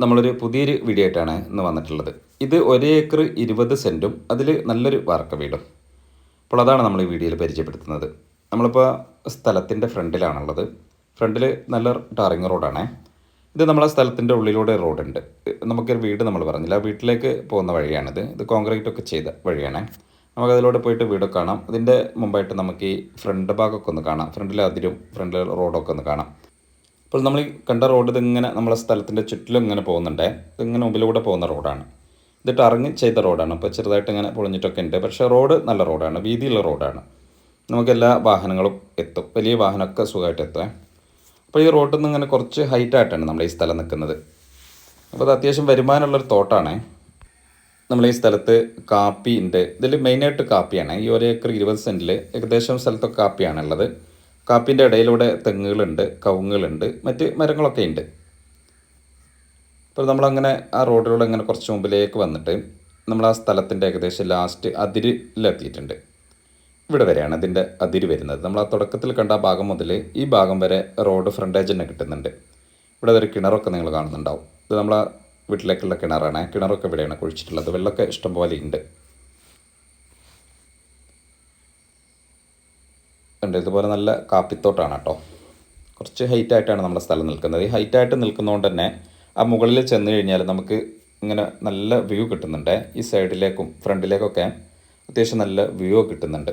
നമ്മളൊരു പുതിയൊരു വീഡിയോ ആയിട്ടാണ് ഇന്ന് വന്നിട്ടുള്ളത്. ഇത് ഒരേ ഏക്കർ ഇരുപത് സെന്റും അതിൽ നല്ലൊരു വാർക്ക വീടും. അപ്പോൾ അതാണ് നമ്മൾ ഈ വീഡിയോയിൽ പരിചയപ്പെടുത്തുന്നത്. നമ്മളിപ്പോൾ സ്ഥലത്തിന്റെ ഫ്രണ്ടിലാണുള്ളത്. ഫ്രണ്ടിൽ നല്ല ടാറിങ് റോഡാണ്. ഇത് നമ്മളെ സ്ഥലത്തിന്റെ ഉള്ളിലൂടെ റോഡുണ്ട്. നമുക്കൊരു വീട് നമ്മൾ പറഞ്ഞില്ല. ആ വീട്ടിലേക്ക് പോകുന്ന വഴിയാണിത്. ഇത് കോൺക്രീറ്റ് ഒക്കെ ചെയ്ത വഴിയാണ്. നമുക്ക് അതിലൂടെ പോയിട്ട് വീടൊക്കെ കാണാം. അതിന്റെ മുമ്പായിട്ട് നമുക്ക് ഈ ഫ്രണ്ട് ഭാഗമൊക്കെ ഒന്ന് കാണാം. ഫ്രണ്ടിലെ അതിരും ഫ്രണ്ടിലെ റോഡൊക്കെ ഒന്ന് കാണാം. അപ്പോൾ നമ്മൾ കണ്ട റോഡ് ഇതിങ്ങനെ നമ്മളെ സ്ഥലത്തിന്റെ ചുറ്റിലും ഇങ്ങനെ പോകുന്നുണ്ട്. ഇതിങ്ങനെ മുമ്പിലൂടെ പോകുന്ന റോഡാണ് ഇത് ഇറങ്ങി ചെയ്ത റോഡാണ് അപ്പോൾ ചെറുതായിട്ട് ഇങ്ങനെ പൊളിഞ്ഞിട്ടൊക്കെ ഉണ്ട്. പക്ഷേ റോഡ് നല്ല റോഡാണ് വീതിയുള്ള റോഡാണ് നമുക്ക് എല്ലാ വാഹനങ്ങളും എത്തും. വലിയ വാഹനമൊക്കെ സുഖമായിട്ട് എത്തും. അപ്പോൾ ഈ റോഡിൽ നിന്ന് ഇങ്ങനെ കുറച്ച് ഹൈറ്റായിട്ടാണ് നമ്മൾ ഈ സ്ഥലം നിൽക്കുന്നത്. അപ്പോൾ അത് അത്യാവശ്യം വരുമാനമുള്ളൊരു തോട്ടാണ്. നമ്മൾ ഈ സ്ഥലത്ത് കാപ്പി ഉണ്ട്. ഇതിൽ മെയിനായിട്ട് കാപ്പിയാണ്. ഈ ഒരു ഏക്കർ ഇരുപത് സെന്റിൽ ഏകദേശം സ്ഥലത്തൊക്കെ കാപ്പിയാണുള്ളത്. കാപ്പിന്റെ ഇടയിലൂടെ തെങ്ങുകളുണ്ട് കവുങ്ങുകളുണ്ട് മറ്റ് മരങ്ങളൊക്കെ ഉണ്ട്. അപ്പോൾ നമ്മളങ്ങനെ ആ റോഡിലൂടെ അങ്ങനെ കുറച്ച് മുമ്പിലേക്ക് വന്നിട്ട് നമ്മൾ ആ സ്ഥലത്തിന്റെ ഏകദേശം ലാസ്റ്റ് അതിരിലെത്തിയിട്ടുണ്ട്. ഇവിടെ വരെയാണ് അതിന്റെ അതിര് വരുന്നത്. നമ്മൾ ആ തുടക്കത്തിൽ കണ്ട ആ ഭാഗം മുതൽ ഈ ഭാഗം വരെ റോഡ് ഫ്രണ്ടേജ് തന്നെ കിട്ടുന്നുണ്ട്. ഇവിടെ ഒരു കിണറൊക്കെ നിങ്ങൾ കാണുന്നുണ്ടാവും. ഇത് നമ്മളെ വീട്ടിലേക്കുള്ള കിണറാണ്. കിണറൊക്കെ ഇവിടെയാണ് കുഴിച്ചിട്ടുള്ളത്. വെള്ളമൊക്കെ ഇഷ്ടംപോലെ ഉണ്ട്. ഉണ്ട് ഇതുപോലെ നല്ല കാപ്പിത്തോട്ടാണ് കേട്ടോ. കുറച്ച് ഹൈറ്റായിട്ടാണ് നമ്മുടെ സ്ഥലം നിൽക്കുന്നത്. ഈ ഹൈറ്റായിട്ട് നിൽക്കുന്നതുകൊണ്ട് തന്നെ ആ മുകളിൽ ചെന്ന് കഴിഞ്ഞാൽ നമുക്ക് ഇങ്ങനെ നല്ല വ്യൂ കിട്ടുന്നുണ്ട്. ഈ സൈഡിലേക്കും ഫ്രണ്ടിലേക്കൊക്കെ അത്യാവശ്യം നല്ല വ്യൂ കിട്ടുന്നുണ്ട്.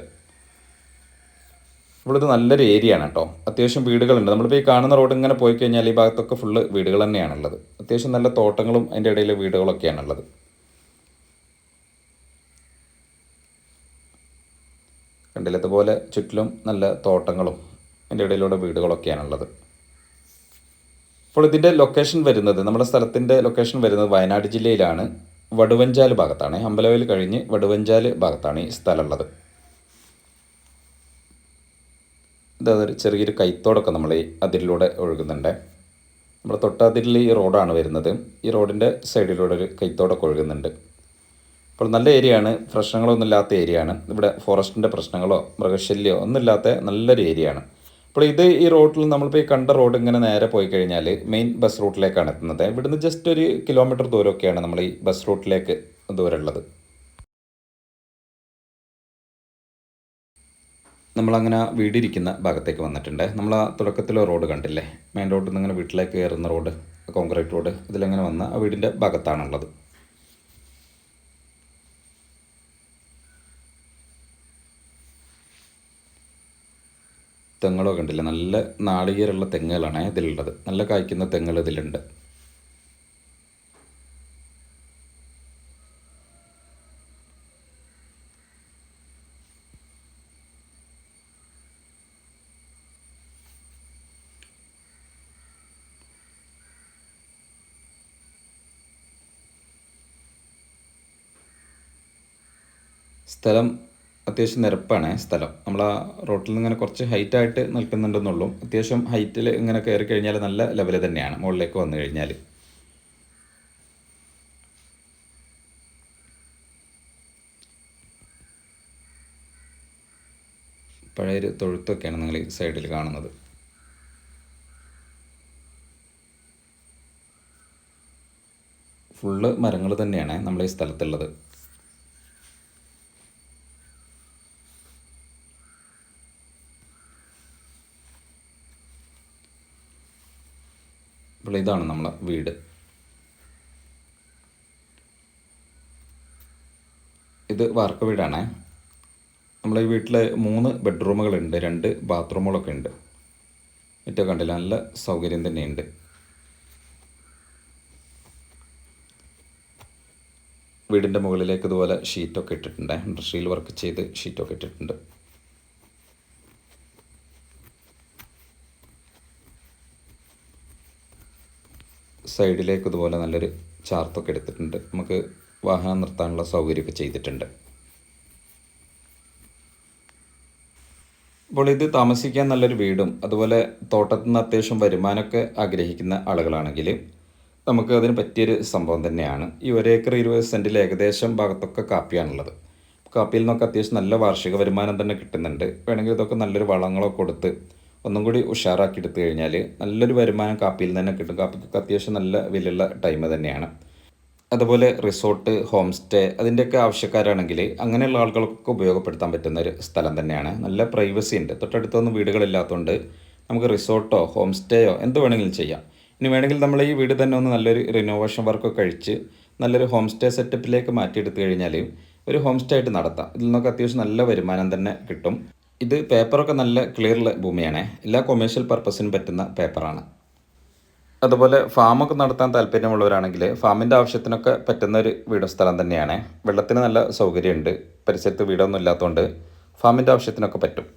ഇവിടെ നല്ലൊരു ഏരിയ ആണ് കേട്ടോ. അത്യാവശ്യം വീടുകളുണ്ട്. നമ്മളിപ്പോൾ ഈ കാണുന്ന റോഡ് ഇങ്ങനെ പോയി കഴിഞ്ഞാൽ ഈ ഭാഗത്തൊക്കെ ഫുള്ള് വീടുകൾ തന്നെയാണുള്ളത്. അത്യാവശ്യം നല്ല തോട്ടങ്ങളും അതിന്റെ ഇടയിൽ വീടുകളൊക്കെയാണുള്ളത്. കണ്ടില്ല. ഇതുപോലെ ചുറ്റിലും നല്ല തോട്ടങ്ങളും അതിന്റെ ഇടയിലൂടെ വീടുകളൊക്കെയാണുള്ളത്. അപ്പോൾ ഇതിന്റെ ലൊക്കേഷൻ വരുന്നത് നമ്മുടെ സ്ഥലത്തിന്റെ ലൊക്കേഷൻ വരുന്നത് വയനാട് ജില്ലയിലാണ്. വടുവഞ്ചാൽ ഭാഗത്താണ്. അമ്പലവയൽ കഴിഞ്ഞ് വടുവഞ്ചാൽ ഭാഗത്താണ് ഈ സ്ഥലമുള്ളത്. ഇതൊരു ചെറിയൊരു കൈത്തോടൊക്കെ നമ്മൾ ഈ അതിരിലൂടെ ഒഴുകുന്നുണ്ട്. നമ്മുടെ തൊട്ടതിരിൽ ഈ റോഡാണ് വരുന്നത്. ഈ റോഡിന്റെ സൈഡിലൂടെ ഒരു കൈത്തോടൊക്കെ ഒഴുകുന്നുണ്ട്. അപ്പോൾ നല്ല ഏരിയയാണ്. പ്രശ്നങ്ങളൊന്നും ഇല്ലാത്ത ഏരിയയാണ്. ഇവിടെ ഫോറസ്റ്റിന്റെ പ്രശ്നങ്ങളോ മൃഗശല്യമോ ഒന്നുമില്ലാത്ത നല്ലൊരു ഏരിയയാണ്. അപ്പോൾ ഇത് ഈ റോഡിൽ നമ്മളിപ്പോൾ ഈ കണ്ട റോഡ് ഇങ്ങനെ നേരെ പോയി കഴിഞ്ഞാൽ മെയിൻ ബസ് റൂട്ടിലേക്കാണ് എത്തുന്നത്. ഇവിടുന്ന് ജസ്റ്റ് ഒരു കിലോമീറ്റർ ദൂരമൊക്കെയാണ് നമ്മൾ ഈ ബസ് റൂട്ടിലേക്ക് ദൂരമുള്ളത്. നമ്മളങ്ങനെ വീടിരിക്കുന്ന ഭാഗത്തേക്ക് വന്നിട്ടുണ്ട്. നമ്മൾ ആ തുടക്കത്തിലെ റോഡ് കണ്ടില്ലേ? മെയിൻ റോഡിൽ നിന്ന് ഇങ്ങനെ വീട്ടിലേക്ക് കയറുന്ന റോഡ് കോൺക്രീറ്റ് റോഡ് ഇതിലങ്ങനെ വന്ന ആ വീടിന്റെ ഭാഗത്താണുള്ളത്. തെങ്ങുകളൊക്കെ കണ്ടില്ല നല്ല നാളികേരുള്ള തെങ്ങുകളാണ് ഇതിലുള്ളത്. നല്ല കായ്ക്കുന്ന തെങ്ങുകൾ ഇതിലുണ്ട്. സ്ഥലം അത്യാവശ്യം നിരപ്പാണ് സ്ഥലം. നമ്മൾ ആ റോട്ടിൽ നിന്ന് ഇങ്ങനെ കുറച്ച് ഹൈറ്റായിട്ട് നിൽക്കുന്നുണ്ടെന്നുള്ളൂ. അത്യാവശ്യം ഹൈറ്റിൽ ഇങ്ങനെ കയറി കഴിഞ്ഞാൽ നല്ല ലെവൽ തന്നെയാണ് മുകളിലേക്ക് വന്നു കഴിഞ്ഞാൽ പഴയൊരു തൊഴുത്തൊക്കെയാണ് നിങ്ങൾ ഈ സൈഡിൽ കാണുന്നത്. ഫുള്ള് മരങ്ങൾ തന്നെയാണ് നമ്മൾ ഈ സ്ഥലത്തുള്ളത്. ഇതാണ് നമ്മളെ വീട്. ഇത് വാർക്ക വീടാണ്. നമ്മളെ ഈ വീട്ടിൽ മൂന്ന് ബെഡ്റൂമുകളുണ്ട് രണ്ട് ബാത്റൂമുകളൊക്കെ ഉണ്ട് ഏറ്റവും കണ്ടില്ല? നല്ല സൗകര്യം തന്നെയുണ്ട്. വീടിന്റെ മുകളിലേക്ക് ഇതുപോലെ ഷീറ്റൊക്കെ ഇട്ടിട്ടുണ്ട്. ഇൻഡസ്ട്രിയിൽ വർക്ക് ചെയ്ത് ഷീറ്റൊക്കെ ഇട്ടിട്ടുണ്ട്. സൈഡിലേക്ക് ഇതുപോലെ നല്ലൊരു ചാർത്തൊക്കെ എടുത്തിട്ടുണ്ട്. നമുക്ക് വാഹനം നിർത്താനുള്ള സൗകര്യമൊക്കെ ചെയ്തിട്ടുണ്ട്. അപ്പോൾ ഇത് താമസിക്കാൻ നല്ലൊരു വീടും അതുപോലെ തോട്ടത്തിൽ നിന്ന് അത്യാവശ്യം വരുമാനമൊക്കെ ആഗ്രഹിക്കുന്ന ആളുകളാണെങ്കിൽ നമുക്ക് അതിന് പറ്റിയൊരു സംഭവം തന്നെയാണ്. ഈ ഒരു ഏക്കർ ഇരുപത് സെന്റിൽ ഏകദേശം ഭാഗത്തൊക്കെ കാപ്പിയാണുള്ളത്. കാപ്പിയിൽ നിന്നൊക്കെ അത്യാവശ്യം നല്ല വാർഷിക വരുമാനം തന്നെ കിട്ടുന്നുണ്ട്. വേണമെങ്കിൽ ഇതൊക്കെ നല്ലൊരു വളങ്ങളൊക്കെ കൊടുത്ത് ഒന്നും കൂടി ഉഷാറാക്കി എടുത്തു കഴിഞ്ഞാൽ നല്ലൊരു വരുമാനം കാപ്പിയിൽ നിന്ന് തന്നെ കിട്ടും. കാപ്പിക്കൊക്കെ അത്യാവശ്യം നല്ല വിലയുള്ള ടൈം തന്നെയാണ്. അതുപോലെ റിസോർട്ട് ഹോം സ്റ്റേ അതിന്റെയൊക്കെ ആവശ്യക്കാരാണെങ്കിൽ അങ്ങനെയുള്ള ആളുകൾക്കൊക്കെ ഉപയോഗപ്പെടുത്താൻ പറ്റുന്ന ഒരു സ്ഥലം തന്നെയാണ്. നല്ല പ്രൈവസി ഉണ്ട്. തൊട്ടടുത്തൊന്നും വീടുകളില്ലാത്തതുകൊണ്ട് നമുക്ക് റിസോർട്ടോ ഹോം സ്റ്റേയോ എന്ത് വേണമെങ്കിലും ചെയ്യാം. ഇനി വേണമെങ്കിൽ നമ്മൾ ഈ വീട് തന്നെ ഒന്ന് നല്ലൊരു റിനോവേഷൻ വർക്കൊക്കെ കഴിച്ച് നല്ലൊരു ഹോം സ്റ്റേ സെറ്റപ്പിലേക്ക് മാറ്റിയെടുത്തു കഴിഞ്ഞാൽ ഒരു ഹോം സ്റ്റേ ആയിട്ട് നടത്താം. ഇതിൽ നിന്നൊക്കെ അത്യാവശ്യം നല്ല വരുമാനം തന്നെ കിട്ടും. ഇത് പേപ്പറൊക്കെ നല്ല ക്ലിയറുള്ള ഭൂമിയാണ്. എല്ലാ കൊമേഴ്ഷ്യൽ പർപ്പസിനും പറ്റുന്ന പേപ്പറാണ്. അതുപോലെ ഫാമൊക്കെ നടത്താൻ താല്പര്യമുള്ളവരാണെങ്കിൽ ഫാമിന്റെ ആവശ്യത്തിനൊക്കെ പറ്റുന്ന ഒരു വീട് സ്ഥലം തന്നെയാണ്. വെള്ളത്തിന് നല്ല സൗകര്യമുണ്ട്. പരിസരത്ത് വീടൊന്നും ഇല്ലാത്തതുകൊണ്ട് ഫാമിന്റെ ആവശ്യത്തിനൊക്കെ പറ്റും.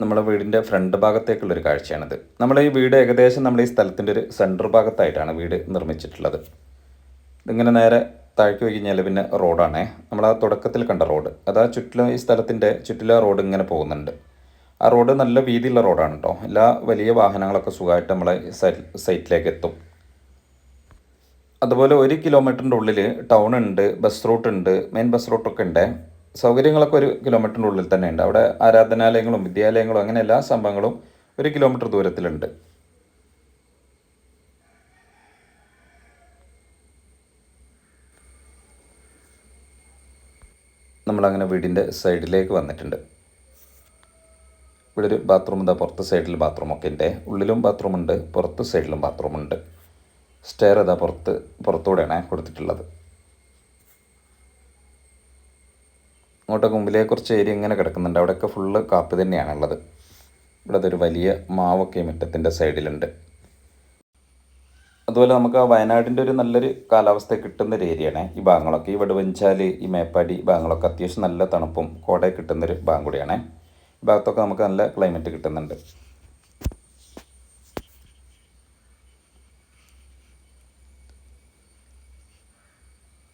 നമ്മുടെ വീടിന്റെ ഫ്രണ്ട് ഭാഗത്തേക്കുള്ളൊരു കാഴ്ചയാണിത്. നമ്മൾ ഈ വീട് ഏകദേശം നമ്മുടെ ഈ സ്ഥലത്തിന്റെ ഒരു സെന്റർ ഭാഗത്തായിട്ടാണ് വീട് നിർമ്മിച്ചിട്ടുള്ളത്. ഇതിങ്ങനെ നേരെ താഴ്ത്തി പോയി കഴിഞ്ഞാൽ പിന്നെ റോഡാണേ. നമ്മൾ ആ തുടക്കത്തിൽ കണ്ട റോഡ്. അത് ആ ചുറ്റിലും ഈ സ്ഥലത്തിന്റെ ചുറ്റിലും റോഡ് ഇങ്ങനെ പോകുന്നുണ്ട്. ആ റോഡ് നല്ല വീതിയുള്ള റോഡാണ് കേട്ടോ എല്ലാ വലിയ വാഹനങ്ങളൊക്കെ സുഖമായിട്ട് നമ്മളെ സൈറ്റിലേക്ക് എത്തും. അതുപോലെ ഒരു കിലോമീറ്ററിന്റെ ഉള്ളിൽ ടൗൺ ഉണ്ട് ബസ് റൂട്ട് ഉണ്ട് മെയിൻ ബസ് റൂട്ടൊക്കെ ഉണ്ട്. സൗകര്യങ്ങളൊക്കെ ഒരു കിലോമീറ്ററിന്റെ ഉള്ളിൽ തന്നെ ഉണ്ട്. അവിടെ ആരാധനാലയങ്ങളും വിദ്യാലയങ്ങളും അങ്ങനെ എല്ലാ സംഭവങ്ങളും ഒരു കിലോമീറ്റർ ദൂരത്തിലുണ്ട്. നമ്മളങ്ങനെ വീടിന്റെ സൈഡിലേക്ക് വന്നിട്ടുണ്ട്. ഇവിടെ ഒരു ബാത്റൂം ഇതാ പുറത്ത് സൈഡിൽ ബാത്റൂമൊക്കെ ഉണ്ട് ഉള്ളിലും ബാത്റൂം ഉണ്ട് പുറത്ത് സൈഡിലും ബാത്റൂം ഉണ്ട് സ്റ്റെയർ ഇതാ പുറത്ത് പുറത്തൂടെയാണ് കൊടുത്തിട്ടുള്ളത്. അങ്ങോട്ടൊക്കെ മുമ്പിലേ കുറച്ച് ഏരിയ ഇങ്ങനെ കിടക്കുന്നുണ്ട്. അവിടെയൊക്കെ ഫുള്ള് കാപ്പ് തന്നെയാണുള്ളത്. ഇവിടെ അതൊരു വലിയ മാവൊക്കെ മുറ്റത്തിന്റെ സൈഡിലുണ്ട്. അതുപോലെ നമുക്ക് ആ വയനാടിന്റെ ഒരു നല്ലൊരു കാലാവസ്ഥ കിട്ടുന്ന ഒരു ഏരിയയാണ് ഈ ഭാഗങ്ങളൊക്കെ. ഈ വടുവഞ്ചാൽ ഈ മേപ്പാടി ഭാഗങ്ങളൊക്കെ അത്യാവശ്യം നല്ല തണുപ്പും കോട കിട്ടുന്നൊരു ഭാഗം കൂടിയാണ്. ഈ ഭാഗത്തൊക്കെ നമുക്ക് നല്ല ക്ലൈമറ്റ് കിട്ടുന്നുണ്ട്.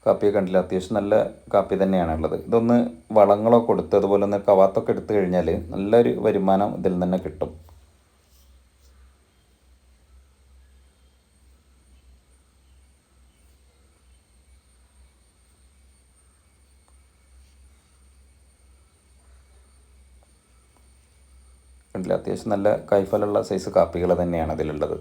കാപ്പിയെ കണ്ടില്ല? അത്യാവശ്യം നല്ല കാപ്പി തന്നെയാണ് ഉള്ളത്. ഇതൊന്ന് വളങ്ങളൊക്കെ കൊടുത്ത് അതുപോലെ ഒന്ന് കവാത്തൊക്കെ എടുത്തു കഴിഞ്ഞാൽ നല്ലൊരു വരുമാനം ഇതിൽ നിന്ന് തന്നെ കിട്ടും. കണ്ടില്ല. അത്യാവശ്യം നല്ല കൈഫലുള്ള സൈസ് കാപ്പികൾ തന്നെയാണ് അതിലുള്ളത്.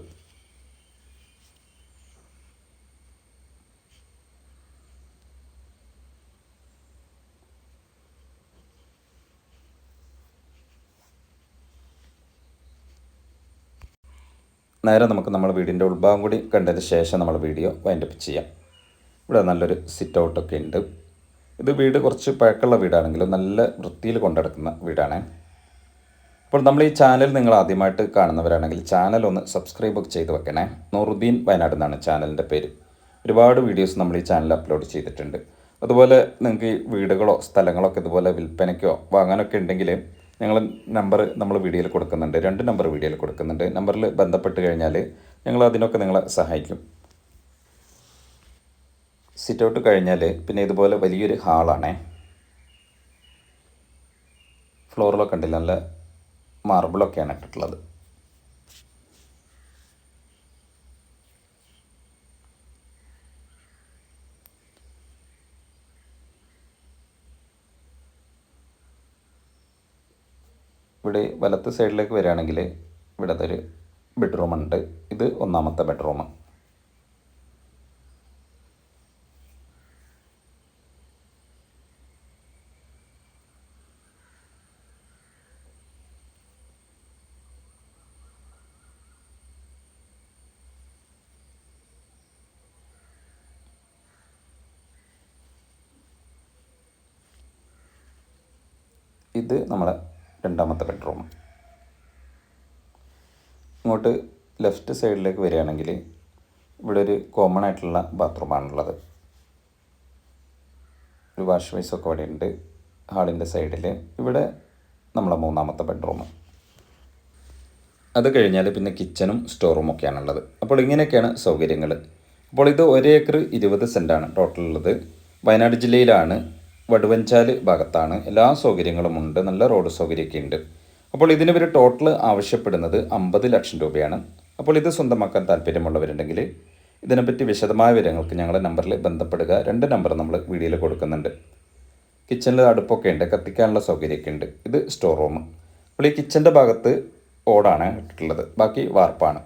നേരെ നമുക്ക് നമ്മുടെ വീടിന്റെ ഉൾഭാഗം കൂടി കണ്ടതിന് ശേഷം നമ്മൾ വീഡിയോ വൈൻഡപ്പ് ചെയ്യാം. ഇവിടെ നല്ലൊരു സിറ്റ് ഔട്ടൊക്കെ ഉണ്ട്. ഇത് വീട് കുറച്ച് പഴക്കമുള്ള വീടാണെങ്കിലും നല്ല വൃത്തിയിൽ കൊണ്ടെടുക്കുന്ന വീടാണ്. അപ്പോൾ നമ്മൾ ഈ ചാനൽ നിങ്ങൾ ആദ്യമായിട്ട് കാണുന്നവരാണെങ്കിൽ ചാനൽ ഒന്ന് സബ്സ്ക്രൈബ് ചെയ്ത് വെക്കണേ. നൂറുദ്ദീൻ വയനാട് എന്നാണ് ചാനലിന്റെ പേര്. ഒരുപാട് വീഡിയോസ് നമ്മൾ ഈ ചാനൽ അപ്ലോഡ് ചെയ്തിട്ടുണ്ട്. അതുപോലെ നിങ്ങൾക്ക് ഈ വീടുകളോ സ്ഥലങ്ങളോ ഒക്കെ ഇതുപോലെ വിൽപ്പനയ്ക്കോ വാങ്ങാനൊക്കെ ഉണ്ടെങ്കിൽ ഞങ്ങൾ നമ്പർ നമ്മൾ വീഡിയോയിൽ കൊടുക്കുന്നുണ്ട്. രണ്ട് നമ്പർ വീഡിയോയിൽ കൊടുക്കുന്നുണ്ട്. നമ്പറിൽ ബന്ധപ്പെട്ട് കഴിഞ്ഞാൽ ഞങ്ങൾ അതിനൊക്കെ നിങ്ങളെ സഹായിക്കും. സിറ്റ് ഔട്ട് കഴിഞ്ഞാൽ പിന്നെ ഇതുപോലെ വലിയൊരു ഹാളാണേ. ഫ്ലോറിലൊക്കെ ഉണ്ടല്ലോ നല്ല മാർബിളൊക്കെയാണ് ഇട്ടിട്ടുള്ളത്. ഇവിടെ വലത്ത് സൈഡിലേക്ക് വരികയാണെങ്കിൽ ഇവിടെ ഒരു ബെഡ്റൂമുണ്ട് ഇത് ഒന്നാമത്തെ ബെഡ്റൂം ഇത് നമ്മുടെ രണ്ടാമത്തെ ബെഡ്റൂം ഇങ്ങോട്ട് ലെഫ്റ്റ് സൈഡിലേക്ക് വരികയാണെങ്കിൽ ഇവിടെ ഒരു കോമൺ ആയിട്ടുള്ള ബാത്റൂമാണുള്ളത് ഒരു വാഷ് ബേസൊക്കെ ഇവിടെ ഉണ്ട്. ഹാളിന്റെ സൈഡിൽ ഇവിടെ നമ്മളെ മൂന്നാമത്തെ ബെഡ്റൂം അത് കഴിഞ്ഞാൽ പിന്നെ കിച്ചണും സ്റ്റോറും ഒക്കെയാണുള്ളത് അപ്പോൾ ഇങ്ങനെയൊക്കെയാണ് സൗകര്യങ്ങൾ അപ്പോൾ ഇത് ഒരു ഏക്കർ ഇരുപത് സെന്റാണ് ടോട്ടൽ ഉള്ളത്. വയനാട് ജില്ലയിലാണ് വടുവഞ്ചാൽ ഭാഗത്താണ്. എല്ലാ സൗകര്യങ്ങളും ഉണ്ട്. നല്ല റോഡ് സൗകര്യമൊക്കെ ഉണ്ട്. അപ്പോൾ ഇതിന് ഇവർ ടോട്ടൽ ആവശ്യപ്പെടുന്നത് അമ്പത് ലക്ഷം രൂപയാണ്. അപ്പോൾ ഇത് സ്വന്തമാക്കാൻ താല്പര്യമുള്ളവരുണ്ടെങ്കിൽ ഇതിനെപ്പറ്റി വിശദമായ വിവരങ്ങൾക്ക് ഞങ്ങളുടെ നമ്പറിൽ ബന്ധപ്പെടുക. രണ്ട് നമ്പർ നമ്മൾ വീഡിയോയിൽ കൊടുക്കുന്നുണ്ട്. കിച്ചണിൽ അടുപ്പൊക്കെ ഉണ്ട്. കത്തിക്കാനുള്ള സൗകര്യമൊക്കെ ഉണ്ട്. ഇത് സ്റ്റോർ റൂം അപ്പോൾ ഈ കിച്ചന്റെ ഭാഗത്ത് ഓടാണ് ഇട്ടിട്ടുള്ളത്. ബാക്കി വാർപ്പാണ്.